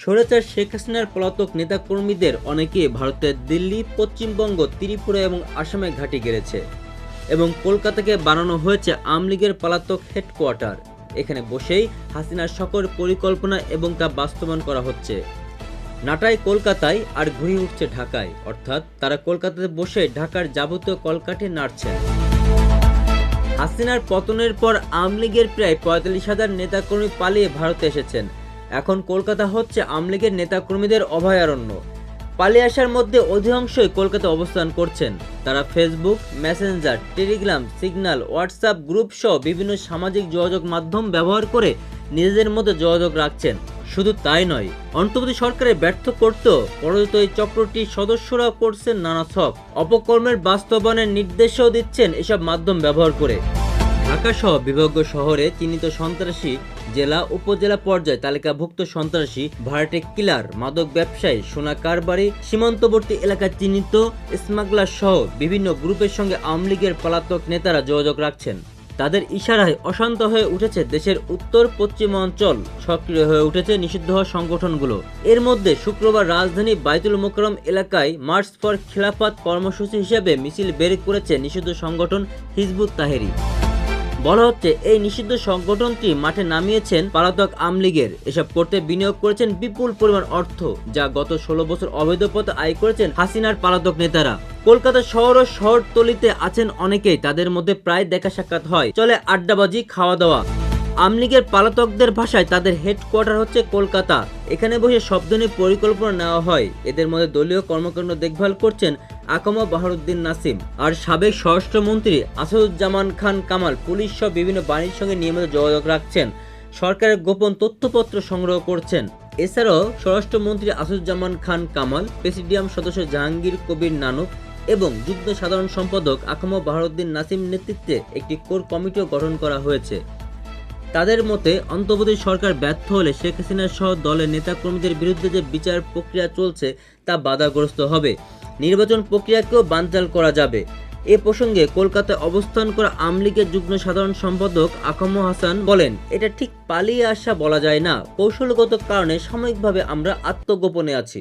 স্বৈরাচার শেখ হাসিনার পলাতক নেতাকর্মীদের অনেকে ভারতের দিল্লি, পশ্চিমবঙ্গ, ত্রিপুরা এবং আসামে ঘাঁটি গেড়েছে এবং কলকাতাকে বানানো হয়েছে আমলিগের পলাতক হেডকোয়ার্টার। এখানে বসেই হাসিনার সকল পরিকল্পনা এবং তা বাস্তবায়ন করা হচ্ছে। নাটাই কলকাতায় আর ঘুরে উঠছে ঢাকায়। অর্থাৎ তারা কলকাতাতে বসে ঢাকার যাবতীয় কলকাঠে নাড়ছেন। হাসিনার পতনের পর আমলিগের প্রায় পঁয়তাল্লিশ হাজার নেতাকর্মী পালিয়ে ভারতে এসেছেন। এখন কলকাতা হচ্ছে আমলিগের নেতাকর্মীদের অভয়ারণ্য। পালিয়ে আসার মধ্যে অধিকাংশই কলকাতা অবস্থান করছেন। তারা Facebook Messenger Telegram Signal WhatsApp group সহ বিভিন্ন সামাজিক যোগাযোগ মাধ্যম ব্যবহার করে নিজেদের মধ্যে যোগাযোগ রাখছেন। শুধু তাই নয়, অন্তর্বর্তী সরকারের ব্যর্থ করতেও পরাজিত এই চক্রটির সদস্যরা করছেন নানা ছক। অপকর্মের বাস্তবায়নের নির্দেশও দিচ্ছেন এসব মাধ্যম ব্যবহার করে। ঢাকা সহ বিভাগ শহরে চিহ্নিত সন্ত্রাসী জেলা, উপজেলা পর্যায়ে তালিকাভুক্ত সন্ত্রাসী ভাড়াটে কিলার, মাদক ব্যবসায়ী, সোনা কারবারি, সীমান্তবর্তী এলাকায় চিহ্নিত স্মাগলার সহ বিভিন্ন গ্রুপের সঙ্গে আওয়ামী লীগের পলাতক নেতারা যোগাযোগ রাখছেন। তাদের ইশারায় অশান্ত হয়ে উঠেছে দেশের উত্তর পশ্চিম অঞ্চল। সক্রিয় হয়ে উঠেছে নিষিদ্ধ সংগঠনগুলো। এর মধ্যে শুক্রবার রাজধানী বাইতুল মোকরম এলাকায় মার্চ ফর খিলাফত কর্মসূচি হিসেবে মিছিল বের করেছে নিষিদ্ধ সংগঠন হিজবুত তাহেরি। বলা হচ্ছে, এই নিষিদ্ধ সংগঠনটি মাঠে নামিয়েছেন পালাতক আমলিগের এসব করতে বিনিয়োগ করেছেন বিপুল পরিমাণ অর্থ, যা গত ষোলো বছর অবৈধ পথে আয় করেছেন হাসিনার পালাতক নেতারা। কলকাতা শহর ও শহরতলিতে আছেন অনেকেই, তাদের মধ্যে প্রায় দেখা সাক্ষাৎ হয়। চলে আড্ডাবাজি খাওয়া দাওয়া আমলিগের পালাতকদের ভাষায় তাদের হেডকোয়ার্টার হচ্ছে কলকাতা। এখানে বসে সব ধরনের পরিকল্পনা নেওয়া হয়। এদের মধ্যে দলীয় কর্মকাণ্ড দেখভাল করছেন আকমা বাহারুদ্দিন নাসিম আর সাবেক স্বরাষ্ট্রমন্ত্রী আসাদুজ্জামান খান কামাল পুলিশ সহ বিভিন্ন বাহিনীর সঙ্গে নিয়মিত যোগাযোগ রাখছেন। সরকারের গোপন তথ্যপত্র সংগ্রহ করছেন। এছাড়াও স্বরাষ্ট্রমন্ত্রী আসাদুজ্জামান খান কামাল, প্রেসিডিয়াম সদস্য জাহাঙ্গীর কবির নানক এবং যুগ্ম সাধারণ সম্পাদক আকমা বাহারুদ্দিন নাসিম নেতৃত্বে একটি কোর কমিটিও গঠন করা হয়েছে। তাদের মতে, অন্তর্বর্তী সরকার ব্যর্থ হলে শেখ হাসিনা সহ দলের নেতাকর্মীদের বিরুদ্ধে যে বিচার প্রক্রিয়া চলছে তা বাধাগ্রস্ত হবে। নির্বাচন প্রক্রিয়াকেও বানচাল করা যাবে। এ প্রসঙ্গে কলকাতায় অবস্থান করা আমলিগের যুগ্ম সাধারণ সম্পাদক আকাম হাসান বলেন, এটা ঠিক পালিয়ে আসা বলা যায় না। কৌশলগত কারণে সাময়িকভাবে আমরা আত্মগোপনে আছি।